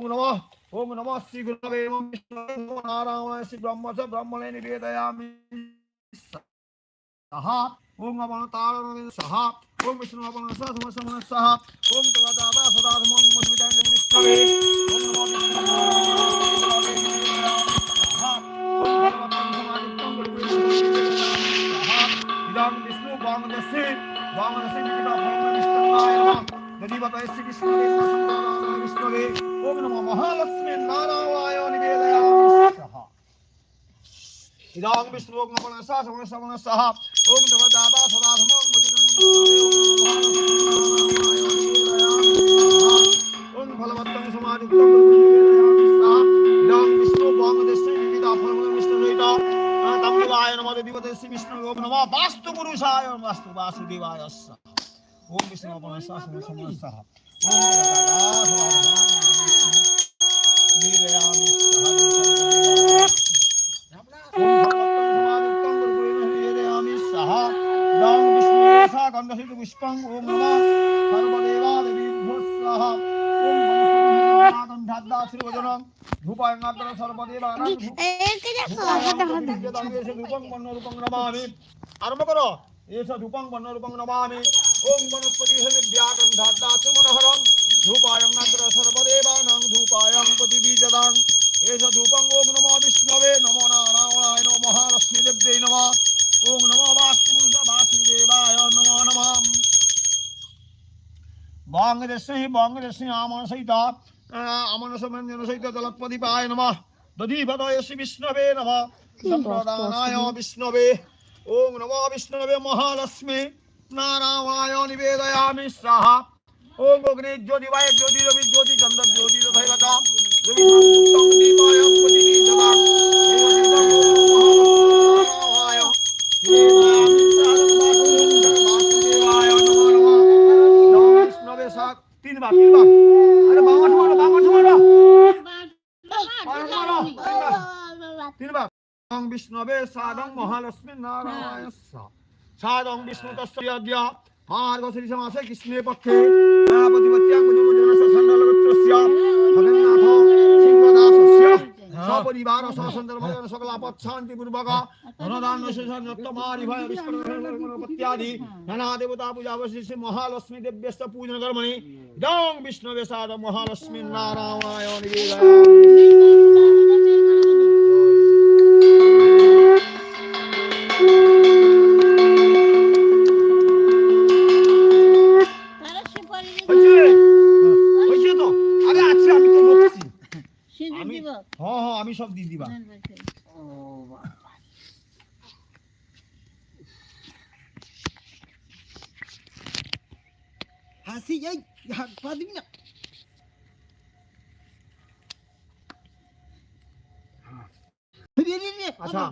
ওম নমঃ ওম নমঃ শ্রী গুরবে ওম বিষ্ণু নারায়ণ শ্রী ব্রহ্ম চ ব্রহ্মণে নিবেদয়ামি সাহা ওম নমঃ তারণে সাহা ওম বিষ্ণু নমঃ সহ সম সম সাহা ওম তদাদা সদা ধমং মধুবিদাং বিষ্ণবে ওম নমঃ ইদং বিষ্ণু বাংলাদেশে বাংলাদেশে বিবিধ ভগবান নদীবতায় সাহা সহ সাহা সাহা বিষ্ণু ওম নমঃ বাস্তু পুরুষায় বাস্তু বাসুদেবায় ওম বিষ্ণু নমঃ নমঃ সর্বদেবা দেবীভ্যো স্বাহা ওম গন্ধা শ্রীবদনম ধূপায়ঙ্গাগ্র সর্বদেবানাং ধূপং বর্ণ রূপং নমামি আরম্ভ করো এস ধূপং বর্ণ রূপং নমামি ওম বনস্পতি ব্যাগন্ধাদ্দা মনোহরং ধূপায়ঙ্গাগ্র সর্বদেবানাং ধূপায়ং প্রতিবীজদাং এস ধূপং ওম নমো বিষ্ণবে নমো নারায়ণায় নমো মহালক্ষ্মী দেব্যৈ নমঃ ওম নমো বাস্তুপুরুষ বাসুদেবায় নমো নমঃ বাংলাদেশে বাংলাদেশে আমার সহিত আমার সমান সহিত জলপদীপায় নমঃ দধিপদয় শ্রী বিষ্ণবে নমঃ সম্প্রদানায় বিষ্ণবে ওম নমো বিষ্ণবে মহালক্ষ্মী নারায়ণায় নিবেদয়ামি সাহা ওম অগ্নি জ্যোতিবায় জ্যোতি রবি জ্যোতি চন্দ্র জ্যোতি রথৈবত রবি দীপায় সাদং মহালক্ষ্মী নারায়ণ সাদং বিষ্ণু তস্য মার্গ শ্রী সমাসে কৃষ্ণে পক্ষে সপরিবার সসন্তর ভজন সকল আপদ শান্তি পূর্বক ধনদান শেষন রক্তমারি ভয় বিষ্ণুপত্যাদি নানা দেবতা পূজা অবশিষ্ট মহালক্ষ্মী দেব্যস্ত পূজন কর্মণি দং বিষ্ণবে সাদ মহালক্ষ্মী নারায়ণ আমি সব দিয়ে দিবা। হাসি এই হাত পা দিবি না? রে, রে, রে, আচ্ছা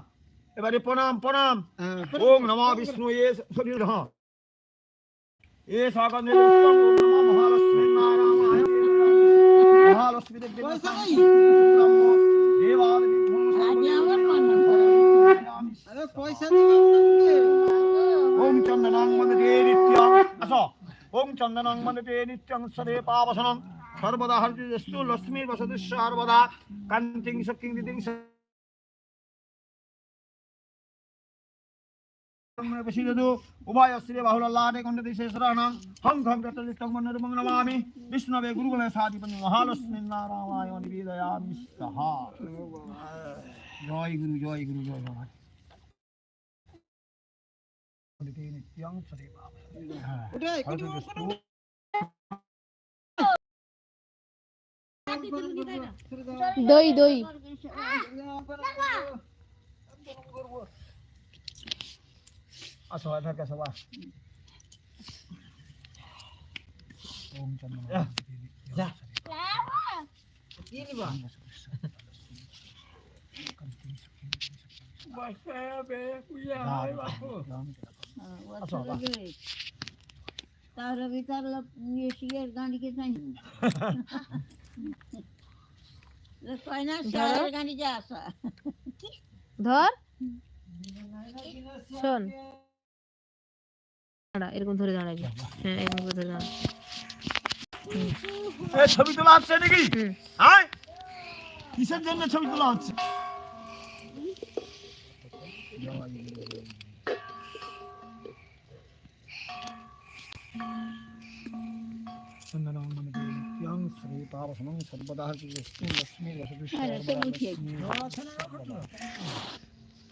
এবারে প্রণাম প্রণাম। হ্যাঁ, ওম নমঃ বিষ্ণু এ শরীর হ্যাঁ এ নমঃ মহালক্ষ্মী নারায়ণ। মহালক্ষ্মী দেবী পয়সা নাই? দেবাদেবী আরে পয়সা দিবি ওম চন্দনং মন্দতে নিত্যং আসো ওম চন্দনং মন্দতে নিত্যং সদে পাবসনং সর্বদা হরিস্তু লক্ষ্মী বসতি সর্বদা কান্তিং মহালক্ষ্মী নারায়ণ নিবেদয়ামি জয় গুরু জয় গুরু, জয় বাবা দই দই। আসো এখানে আসো বাস ওম চন্দ্র যা। দিয়ে নিবা তাহলে ভিতর ইয়ে শিয়ের গাড়িকে চাই কয় না গাড়ি যা আসা। ধর। শোন। দাঁড়া এরকম ধরে দাঁড়াবি। হ্যাঁ এরকম করে ধরে দাঁড়া। ছবি তোলা হচ্ছে নাকি। হ্যাঁ কিসের জন্য ছবি তোলা হচ্ছে?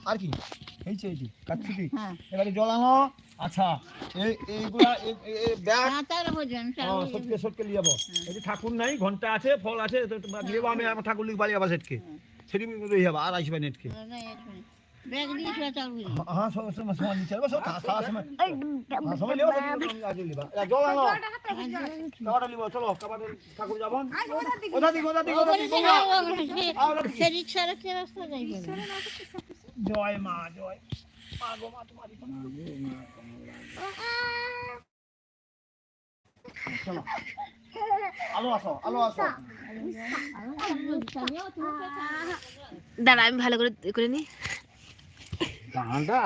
আর কি? এই যে এই যে কাচ্ছিটি হ্যাঁ। এবারে আচ্ছা এই এইগুলা এই- এই ব্যাগ। হ্যাঁ হ্যাঁ, সটকে সটকে লিয়ে যাব। এই যে ঠাকুর নাই ঘণ্টা আছে ফল আছে আমি আমার ঠাকুর লিখ বাড়ি আবার সেটকে। সেটি রয়ে যাব আর আসবে নেটকে। ব্যাগ দিয়ে চাল বুঝি হ্যাঁ সব সময় সময় নিচে যাব সব সময়। হ্যাঁ, সময় লিবা আগে লিবা জল আনো। কাবাটা লিবা চলো কাবাটা ঠাকুর যাব। ওদা দিক। ওদা দিক ওদা দিক সে রিক্সা রাখতে রাস্তা যাই জয় মা জয়। মা গো মা তোমার চলো। আলো আসো আলো আসো। দাঁড়া আমি ভালো করে করে নি। গাঁদা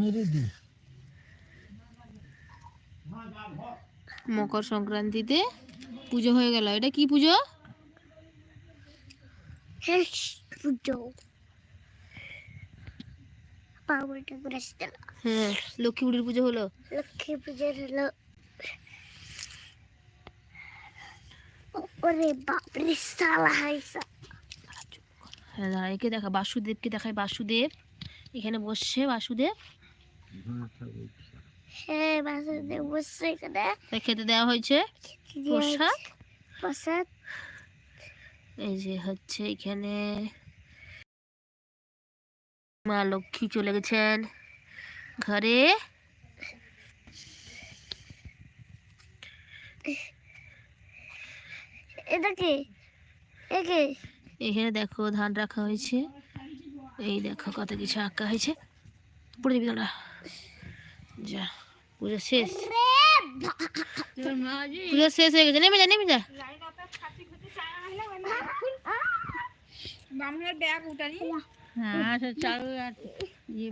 মেরে দি। মকর সংক্রান্তিতে পুজো হয়ে গেল। এটা কি পুজো? পুজো। হ্যাঁ লক্ষ্মী বুড়ির পুজো হলো? লক্ষ্মী পুজোর হলো। ওরে বাপরে সালা হাইসা। হ্যাঁ দাঁড়া একে দেখা বাসুদেবকে দেখায় বাসুদেব এখানে বসছে বাসুদেব হ্যাঁ বাসুদেব বসছে এখানে খেতে দেওয়া হয়েছে প্রসাদ প্রসাদ এই যে হচ্ছে এখানে মা লক্ষ্মী চলে গেছেন ঘরে এটা কি একে এখানে দেখো ধান রাখা হয়েছে। এই দেখো কত কিছু আঁকা হয়েছে। পড়ে দিবি দাঁড়া যা পুজো শেষ। পুজো শেষ হয়ে গেছে। নেমে যা নেমে যা। হ্যাঁ সে চালু আর ইয়ে